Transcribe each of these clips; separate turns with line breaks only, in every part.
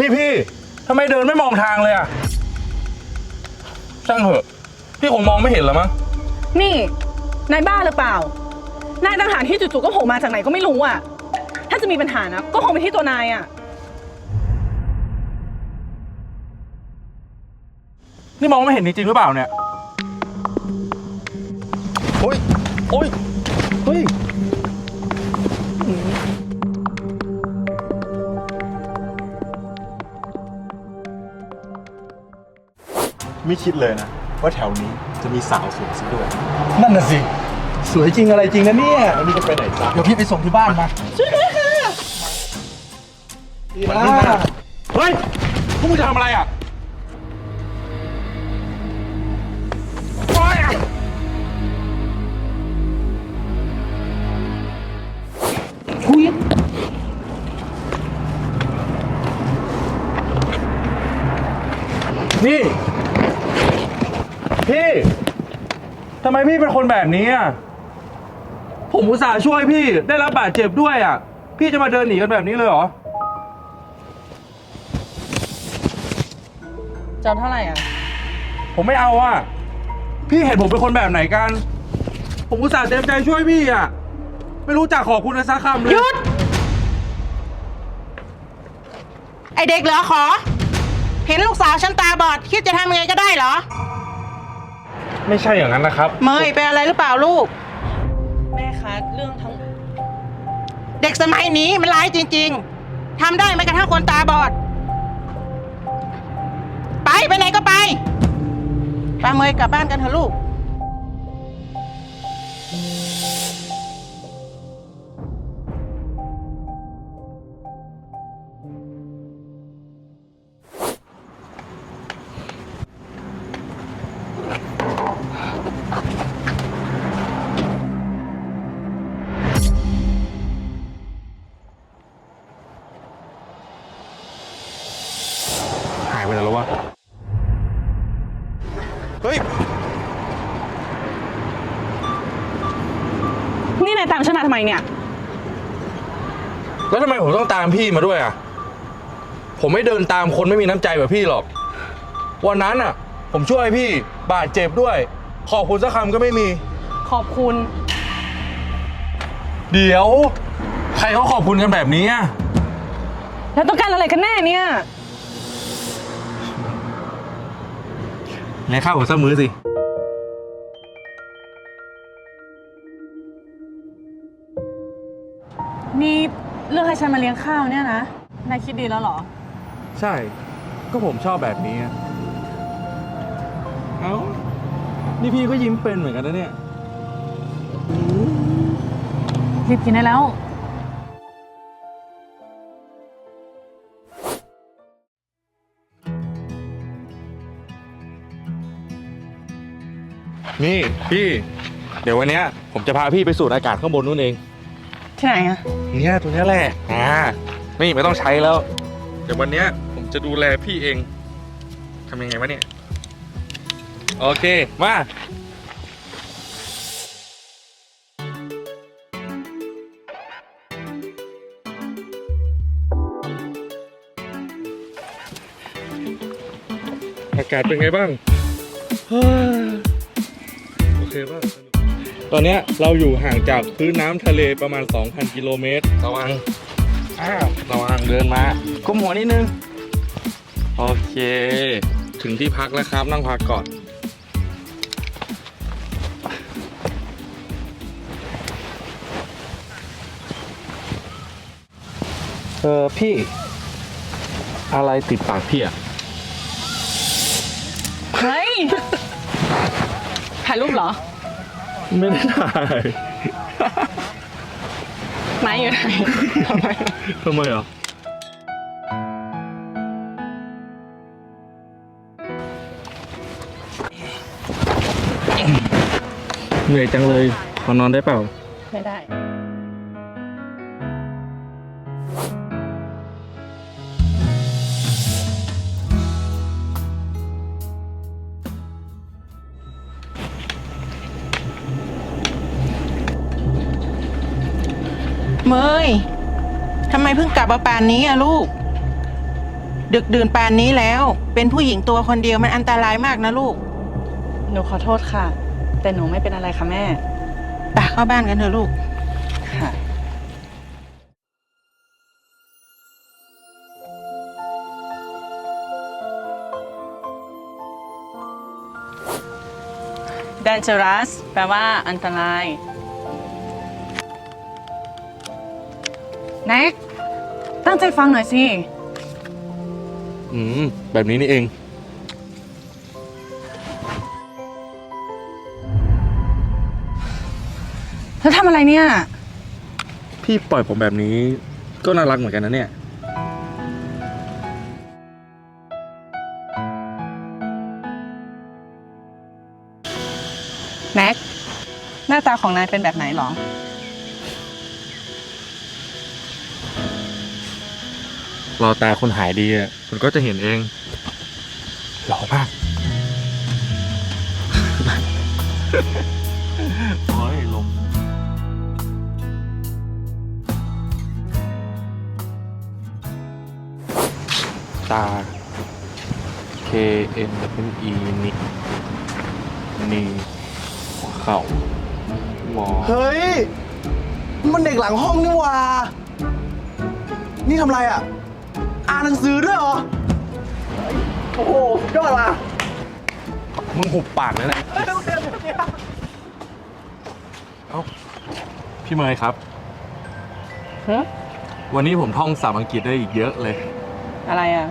นี่พี่ทำไมเดินไม่มองทางเลยอะช่างเถอะ พี่คงมองไม่เห็นแล้วมั้ง
นี่ นายบ้าหรือเปล่า นายต่างหากที่จู่ๆก็โผล่มาจากไหนก็ไม่รู้อะ ถ้าจะมีปัญหานะ ก็คงเป็นที่ตัวนายอะ
นี่มองไม่เห็นจริงๆหรือเปล่าเนี่ย โอ้ยโอ้ย
ไม่คิดเลยนะ ว่าแถวนี้จะมีสาวสวยซะด้วย
นั่นน่ะสิ สวยจริงอะไรจริงนะเนี่ย
แล้วนี่จะไปไหนจ๊ะ
เดี๋ยวพี่ไปส่งที่บ้านมาช่วยด้วยค่ะ
มันนี่นะ
เฮ้ยพวกมึงจะทำอะไรอะโอ๊ยนี่ พี่ทำไมพี่เป็นคนแบบนี้อะผมอุตส่าห์ช่วยพี่ได้รับบาดเจ็บด้วยอะ พี่จะมาเดินหนีกันแบบนี้เลยเหรอ
เจ้าเท่าไหร่อะ
ผมไม่เอาอะ พี่เห็นผมเป็นคนแบบไหนกัน ผมอุตส่าห์เต็มใจช่วยพี่อะ ไม่รู้จักขอบคุณนะสักคำเลย
หยุด ไอเด็กเหลือขอ เห็นลูกสาวฉันตาบอด คิดจะทำยังไงก็ได้เหรอ
ไม่ใช่อย่างนั้นนะครับ
เมยเป็นอะไรหรือเปล่าลูก
แม่คะเรื่องทั้ง
เด็กสมัยนี้มันร้ายจริง ๆทำได้แม้กระทั่งคนตาบอด ไปไปไหนก็ไปไปเมยกลับบ้านกันเถอะลูก
พี่มาด้วยอะ ผมไม่เดินตามคนไม่มีน้ำใจแบบพี่หรอก วันนั้นอะ ผมช่วยพี่บาดเจ็บด้วย ขอบคุณสักคำก็ไม่มี
ขอบคุณ
เดี๋ยว ใครเขาขอบคุณกันแบบนี้อะ
แล้วต้องการอะไรกันแน่เนี่ย
ในข้าวผมสักมื้อสิ
นี่เลือกให้ฉันมาเลี้ยงข้าวเนี่ยนะ นายคิดดีแล้วเหรอ
ใช่ ก็ผมชอบแบบนี้อะเอ้า นี่พี่ก็ยิ้มเป็นเหมือนกันนะเนี่ย
รีบกินได้แล้ว
นี่พี่ เดี๋ยววันเนี้ยผมจะพาพี่ไปสูดอากาศข้างบนนู่นเอง
ที่ไหนอะ
เนี่ยตัวเนี้ยแหละอ่านี่ไม่ต้องใช้แล้ว เดี๋ยววันเนี้ยผมจะดูแลพี่เองทำยังไงวะเนี่ย โอเค มาอากาศเป็นไงบ้างฮ่าโอเคป่ะ ตอนเนี้ยเราอยู่ห่างจากพื้นน้ำทะเลประมาณ 2,000 กิโลเมตรระวังอ้าวระวังเดินมาก้มหัวนิดนึง โอเค ถึงที่พักแล้วครับ นั่งพักก่อน เออพี่ อะไรติดปากพี่อะ
เฮ้ยถ่ายรูปเหรอ
ไม่ได้ถ่าย
ไม้อยู่ไหนทำไม
ทำไมอะเหนื่อยจังเลยขอนอนได้เปล่า
ไม่ได้
เมยทำไมเพิ่งกลับมาป่านนี้อะลูก ดึกดื่นป่านนี้แล้ว เป็นผู้หญิงตัวคนเดียวมันอันตรายมากนะลูก
หนูขอโทษค่ะ แต่หนูไม่เป็นอะไรค่ะแม่
ไปเข้าบ้านกันเถอะลูก
ค่ะ dangerous แปลว่าอันตรายแน็ก ตั้งใจฟังหน่อยสิ
อืม แบบนี้นี่เอง
แล้วทำอะไรเนี่ย
พี่ปล่อยผมแบบนี้ ก็น่ารักเหมือนกันนะเนี่ย
แน็ก หน้าตาของนายเป็นแบบไหนหรอ
รอตาคนหายดีอะคุณก็จะเห็นเองหล่อมากโอ้ยลมตา K N N E นี่นี่หัวเข่าวอ
เฮ้ย มันเด็กหลังห้องนี่หว่า นี่ทำอะไรอะ อ่านหนังสือด้วยเหรอ โอ้โหสุดยอดว่ะ
มึงหุบปากเลยนะเอ้าพี่เมย์ครับ
ฮะ
วันนี้ผมท่องศัพท์อังกฤษได้อีกเยอะเลย
อะไรอะ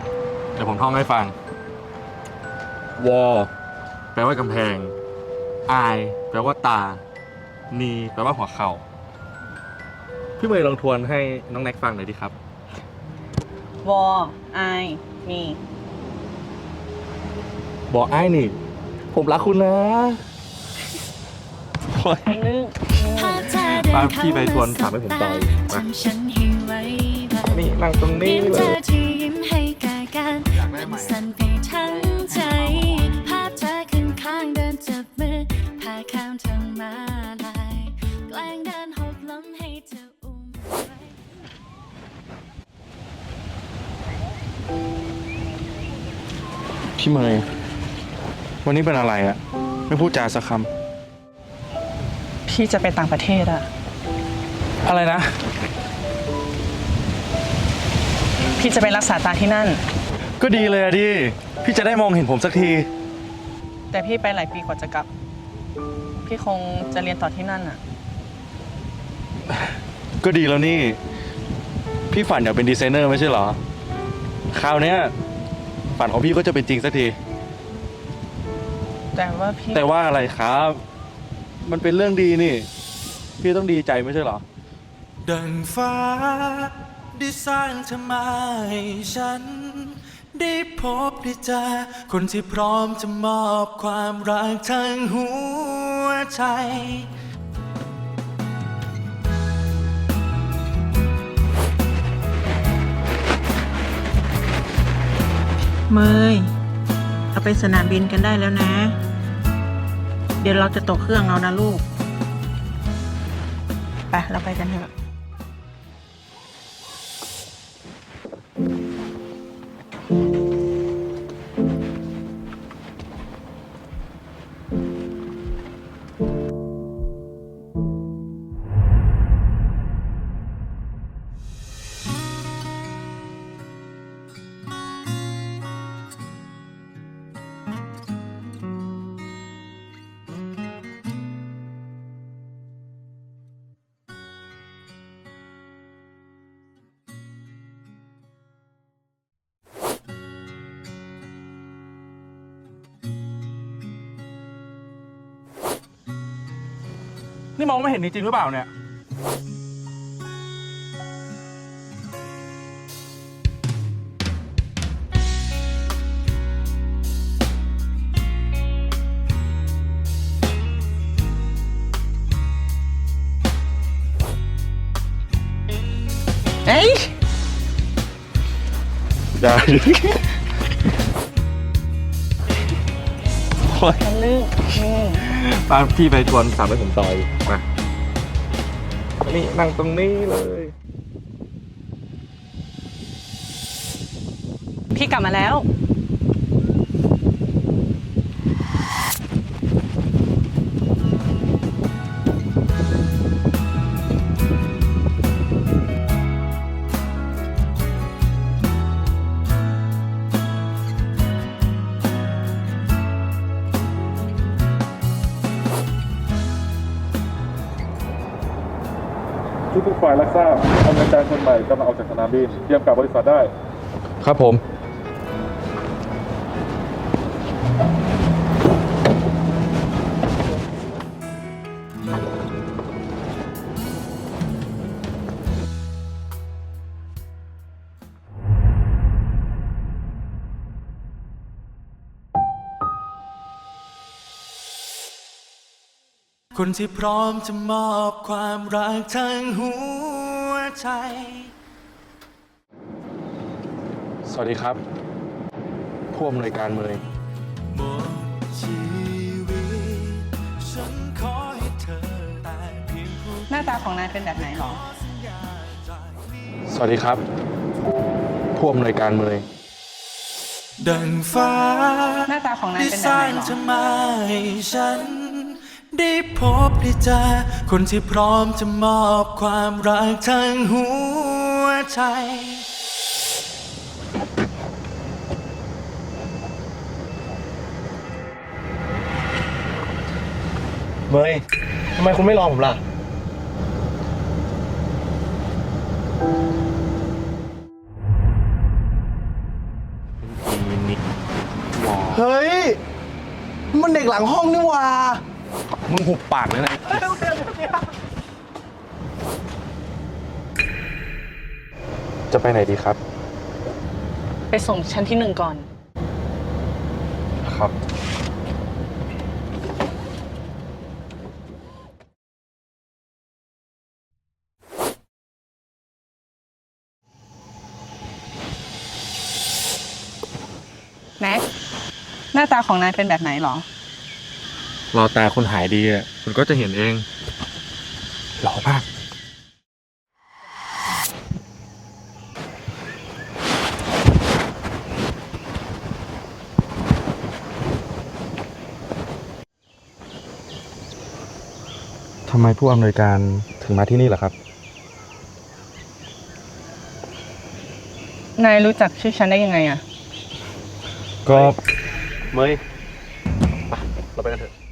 เดี๋ยวผมท่องให้ฟัง wall แปลว่ากำแพง eye แปลว่าตา knee แปลว่าหัวเข่า พี่เมย์ลองทวนให้น้องแน็กฟังหน่อยดิครับ
war I me
บอกไอ้นี่ ผมรักคุณนะโอ๊ย
นึง
ป้าพี่ไปทวนถามให้ผมต่ออีกมา
ทำฉันให้ไว้บ้าง
นี่นั่งตรงนี้
เพียง
เล
เธอย พี่เมย์วั
นนี้เป็นอะไรอะไม่พูดจาสักค
พี่จะไปต่างประเทศอะำ
อะไรนะ
พี่จะไปรักษาตาที่นั่น
ก็ดีเลยอะดิพี่จะได้มองเห็นผมสักที
แต่พี่ไปหลายปีกว่าจะกลับ พี่คงจะเรียนต่อที่นั่นอะ
ก็ดีแล้วนี่ พี่ฝันอยากเป็นดีไซเนอร์ไม่ใช่เหรอ คราวเนี้ย ฝันของพี่ก็จะเป็นจริงสักที
แต่ว่าพี่
แต่ว่าอะไรครับ มันเป็นเรื่องดีนี่ พี่ต้องดีใจไม่ใช่เหรอ
ดังฟ้าได้สร้างเธอมาให้ฉัน ได้พบได้เจอคนที่พร้อมจะมอบความรักทั้งหัวใจ
เมยเอาไปสนามบินกันได้แล้วนะ เดี๋ยวเราจะตกเครื่องเอานะลูก ไป เราไปกันเถอะ
มองไม่เห็นจริงๆหรือเปล่าเนี่ย
เอ้ย
ได้ โอ๊ย
ทะลึ่งนี่
ปพี่ไปทวนสามไปผมต่อยมานี่นั่งตรงนี้เลย
พี่กลับมาแล้ว
ฝ่ายรับทราบอำนวยการคนใหม่กำลังออกจากสนามบินเตรียมกลับบริษัทได้
ครับผม
คนที่พร้อมจะมอบความรักทั้งหัวใจ
สวัสดีครับ ผู้อำนวยการเมย
หมดชีวิตฉันขอให้เธอแต่เพียงผู้
หน้าตาของนายเป็นแบบไหนหรอ
สัญญาจากนี้
สวัสดีครับ ผู้อำนวยการเมย
ดังฟ้า
หน้าตาของนาย
ได้
เป็น
ส
แบบ
ร้า
ไหน
ง
หรอ
เธอมาให้ฉัน ได้พบได้เจอคนที่พร้อมจะมอบความรักทั้งหัวใจ
เมยทำไมคุณไม่รอผมล่ะ เฮ้ย มันเด็กหลังห้องนี่หว่า
มึงหุบปากเลยนะ จะไปไหนดีครับ
ไปส่งชั้นที่หนึ่งก่อน
ครับ
แน็ก หน้าตาของนายเป็นแบบไหนหรอ
รอตาคนหายดีอะคุณก็จะเห็นเอง หล่อมาก ทำไมผู้อำนวยการถึงมาที่นี่ล่ะครับ
นายรู้จักชื่อฉันได้ยังไงอะ
ก็
เมยไปเราไปกันเถอะ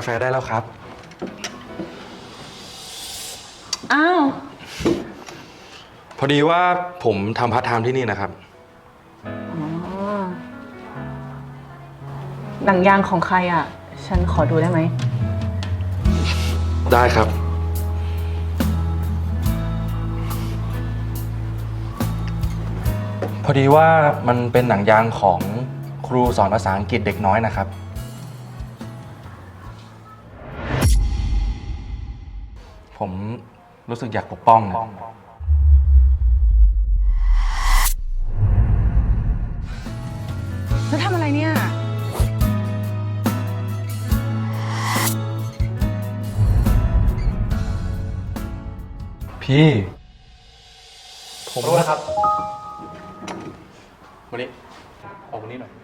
กาแฟได้แล้วครับ
อ้าว
พอดีว่าผมทำพาร์ทไทม์ที่นี่นะครับ
หนังยางของใครอะฉันขอดูได้ไหม
ได้ครับ พอดีว่ามันเป็นหนังยางของครูสอนภาษาอังกฤษเด็กน้อยนะครับ ผมรู้สึกอยากปกป้องนะ
แล้วทำอะไรเนี่ย
พี่ ผม
รู้แล้วครับ
วันนี้ออกวันนี้หน่อย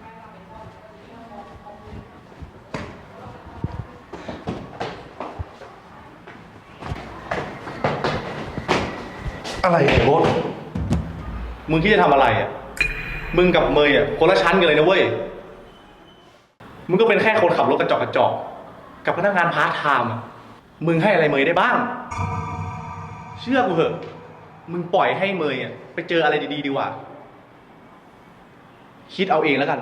อะไรเนี่ยโบ๊ทมึงคิดจะทำอะไรอะ มึงกับเมย์อะคนละชั้นกันเลยนะเว้ย มึงก็เป็นแค่คนขับรถกระจอกกระจอกกับพนักงานพาร์ทไทม์อะ มึงให้อะไรเมย์ได้บ้าง เชื่อกูเถอะ มึงปล่อยให้เมย์อะไปเจออะไรดีๆดีกว่า คิดเอาเองแล้วกัน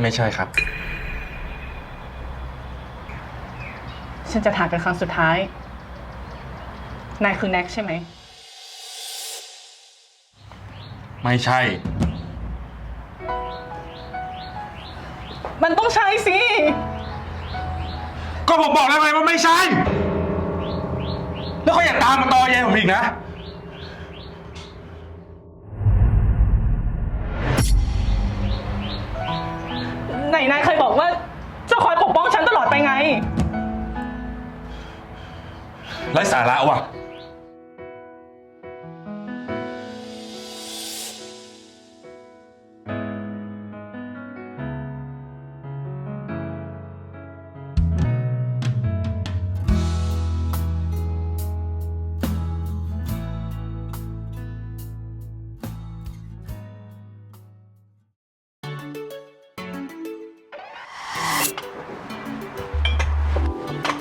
ไม่
ใช่ครับ
ฉันจะถามเป็นครั้งสุดท้าย นายคือแน็กใช่ไหม
ไม่ใช่
มันต้องใช่สิ
ก็ผมบอกแล้วไงว่าไม่ใช่ แล้วก็อย่าตามมาตอแยผมอีกนะ
ไร้
สาระว่ะ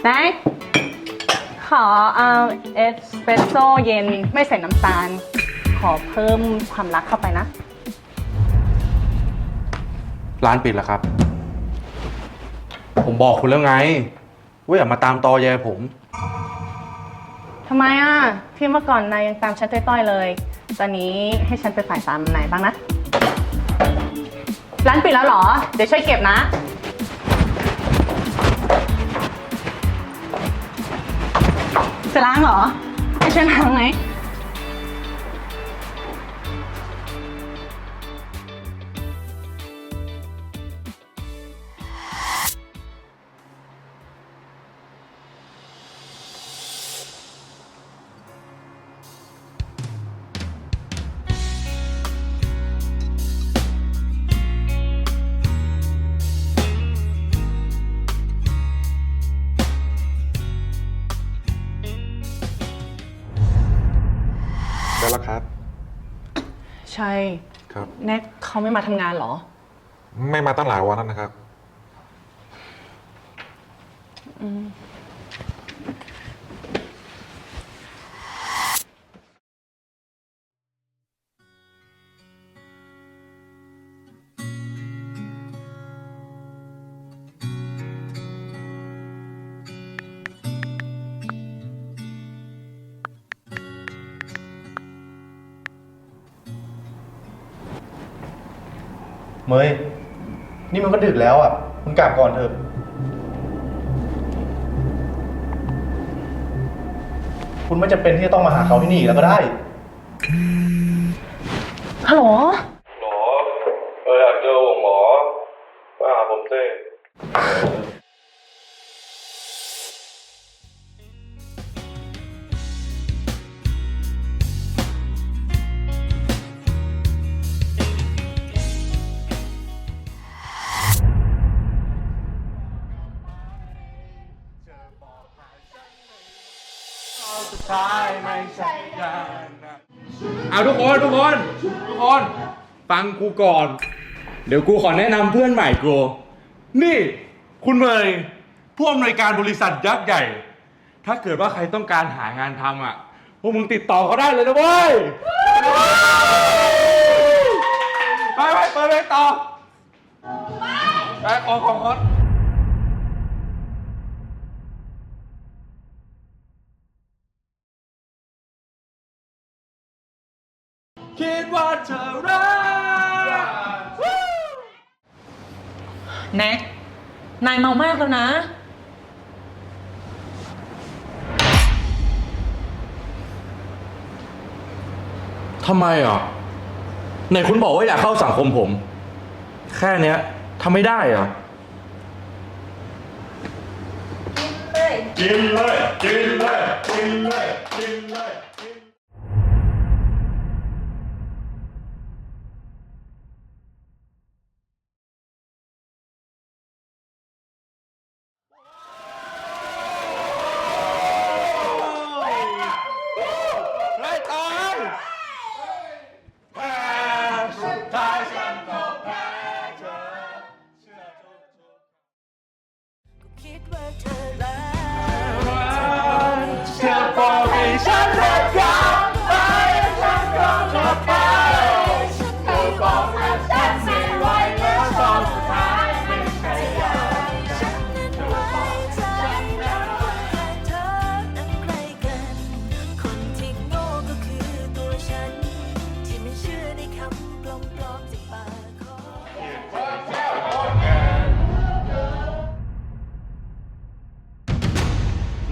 นายข อเอาเอสเปรสโซ่เย็นไม่ใส่น้ำตาล ขอเพิ่มความรักเข้าไปนะ
ร้านปิดแล้วครับ ผมบอกคุณแล้วไง ว่าอย่ามาตามตอแยผม
ทำไมอะ ที่เมื่อก่อนนายยังตามฉันต้อยๆเลย ตอนนี้ให้ฉันไปฝ่ายตามนายบ้างนะ ร้านปิดแล้วเหรอ เดี๋ยวช่วยเก็บนะ จะล้างเหรอให้ฉันล้างไหม ใช่
ครับ
แน็กเขาไม่มาทำงานเหรอ
ไม่มาตั้งหลายวันแล้วนะครับ
เมยนี่มันก็ดึกแล้วอะคุณกลับก่อนเถอะ คุณไม่จำเป็นที่จะต้องมาหาเขาที่นี่อีกแล้วก็ได้
ฮัลโหล
ก่อน เดี๋ยวกูขอแนะนำเพื่อนใหม่กู นี่ คุณเมยผู้อำนวยการบริษัทยักษ์ใหญ่ ถ้าเกิดว่าใครต้องการหางานทำอะ พวกมึงติดต่อเขาได้เลยนะเว้ย ไปไปเปิดเลยต่อ ไปขอของคอนคิดว่าเธอรัก
แน็ก นายเมามากแล้วนะ
ทำไมอะไหนคุณบอกว่าอยากเข้าสังคมผม แค่เนี้ยทำไม่ได้เหรอะ กินเลย กินเลย กินเลย กินเลยเ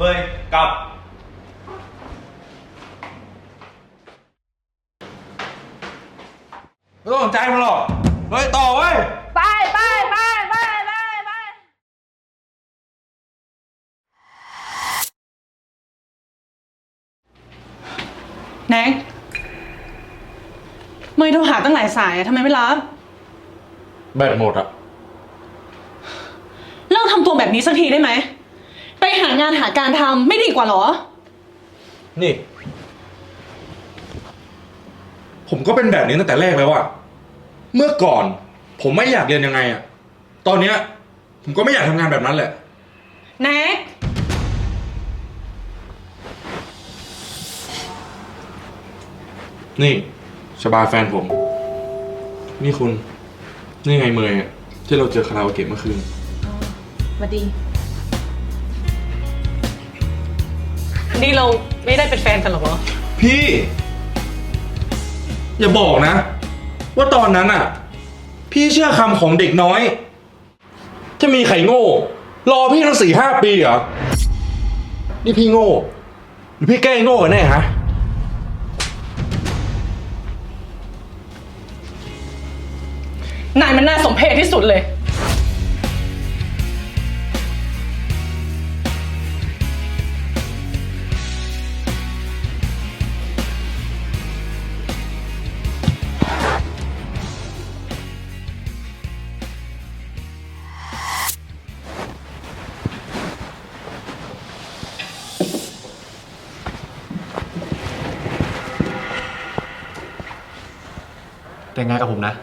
เม
ยกลับ
ไม่ต้องสนใจมันหรอกเฮ้ยต่อเว้ย
ไปไปไปไปไปไป
แน็กเมย์โทรหาตั้งหลายสายอะทำไมไม่รับ
แบตหมดอะ
เลิกทำตัวแบบนี้สักทีได้ไหมไป หางานหาการทำไม่ดีกว่าเหรอ
นี่ ผมก็เป็นแบบนี้ตั้งแต่แรกแล้วอะเมื่อก่อน ผมไม่อยากเรียนยังไงอะตอนเนี้ย ผมก็ไม่อยากทำงานแบบนั้นแหละ
แน็ก
นี่ชบาแฟนผม นี่คุณ นี่ไงเมย์อะที่เราเจอคาราโอเกะเมื่อคืน
มาดี
นี่เราไม่ได้เป็นแฟนกันหรอ
พี่ อย่าบอกนะ ว่าตอนนั้นอะ พี่เชื่อคำของเด็กน้อย จะมีไข่โง่ รอพี่ตั้งสี่ห้าปีเหรอ นี่พี่โง่ หรือพี่แกล้งโง่กันแน่ฮะ
นายมันน่าสมเพชที่สุดเลย
แต่งงานกับผมนะ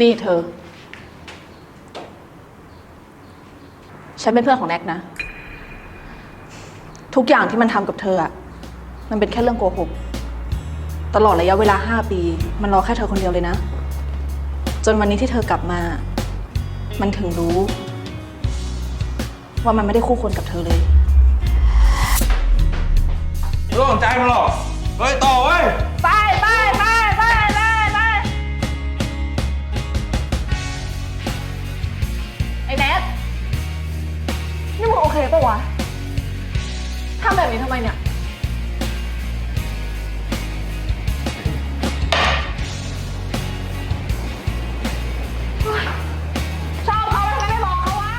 นี่เธอ ฉันเป็นเพื่อนของแน็กนะ ทุกอย่างที่มันทำกับเธออะมันเป็นแค่เรื่องโกหก ตลอดระยะเวลาห้าปี มันรอแค่เธอคนเดียวเลยนะ จนวันนี้ที่เธอกลับมา มันถึงรู้ ว่ามันไม่ได้คู่ควรกับเธอเลย
ไม่ต้องสนใจมันหรอก เฮ้ย ต่อเว้ย
นี่มึงโอเคปะวะทำแบบนี้ทำไมเนี่ย ชอบเขาทำไมไม่บอกเขาวะ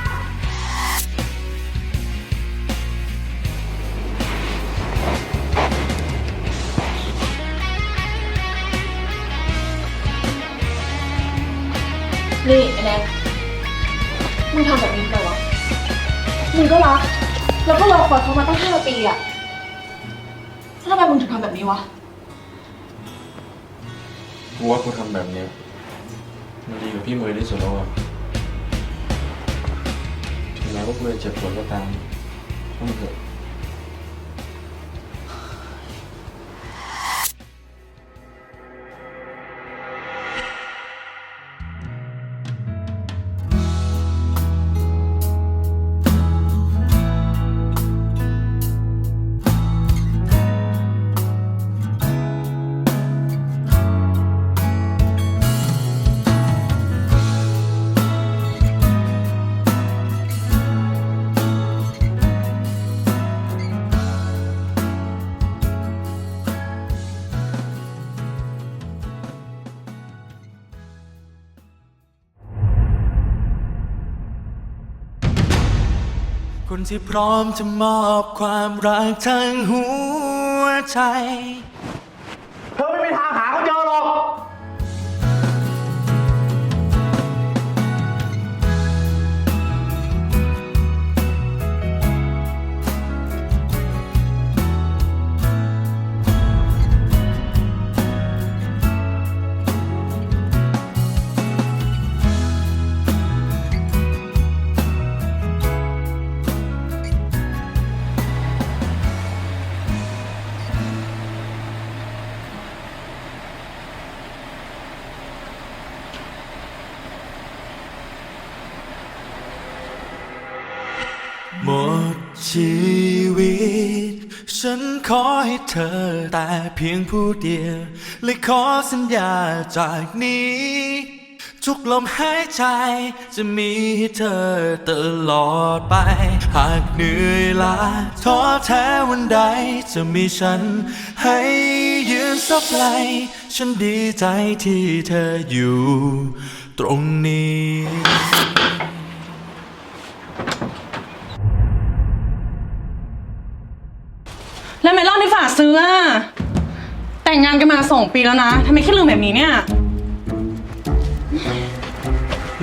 นี่ไอ้แนทมึงทำแบบนี้ทำไมวะ มึงก็รัก แล้วก็รอคอยเขามาตั้งห้าปีอะแล้วทำไมมึงถึงทำแบบนี้วะ
กูว่ากูทำแบบเนี้ยมันดีกว่าพี่เมย์ที่สุดแล้วอะถึงแม้ว่ากูจะเจ็บปวดก็ตามช่างมันเถอะ
ที่พร้อมจะมอบความรักทั้งหัวใจ ชีวิต ฉันขอให้เธอแต่เพียงผู้เดียวและขอสัญญาจากนี้ ทุกลมหายใจจะมีให้เธอตลอดไป หากเหนื่อยล้าท้อแท้วันใดจะมีฉัน ให้ยืนสับไหลฉันดีใจที่เธออยู่ ตรงนี้
แล้วเมลอนที่ฝาก ซื้ออะแต่งงานกันมาสองปีแล้วนะทำไมแค่ลืมแบบนี้เนี่ย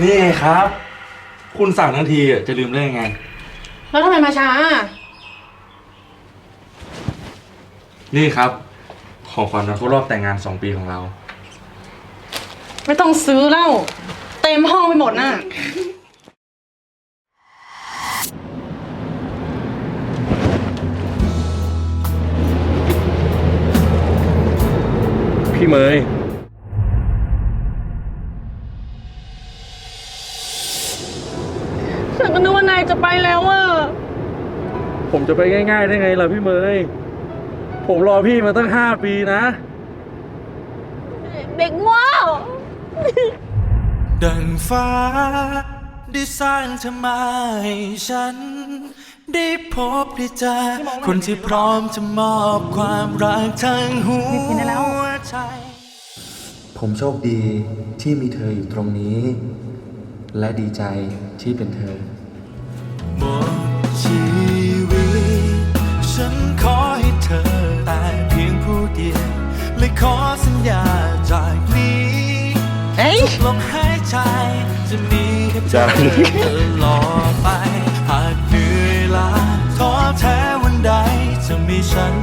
นี่ไงครับ คุณสั่งทันทีอะจะลืมได้ยังไง
แล้วทำไมมาช้าอะ
นี่ครับ ของขวัญวันครบรอบแต่งงาน 2 ปีของเรา
ไม่ต้องซื้อแล้ว เต็มห้องไปหมดน่ะ
พี่เมย
ฉันก็นึกว่านายจะไปแล้วอะ
ผมจะไปง่ายๆได้ไงล่ะพี่เมยผมรอพี่มาตั้ง5ปีนะ
เด็กว้าว
ดังฟ้า ได้สร้างเธอมาให้ฉัน ได้พบได้เจอคนที่พร้อมจะมอบความรักทั้งหัวใจ
ผมโชคดีที่มีเธออยู่ตรงนี้ และดีใจที่เป็นเธอ
หมดชีวิต ฉันขอให้เธอแต่เพียงผู้เดียว และขอสัญญาจากนี้
เอ้ย
ลมหายใจจะมีแค่เธ
จ้า
อตลอดไป หากเหนื่อยล้าท้อแท้วันใด จะมีฉัน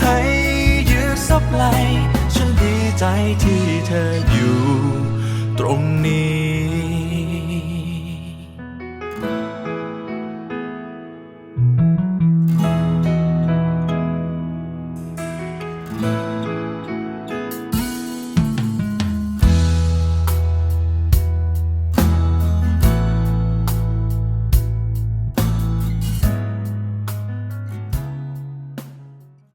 ให้ยืนซับไหลฉันดีใจ ที่เธออยู่ตรงนี้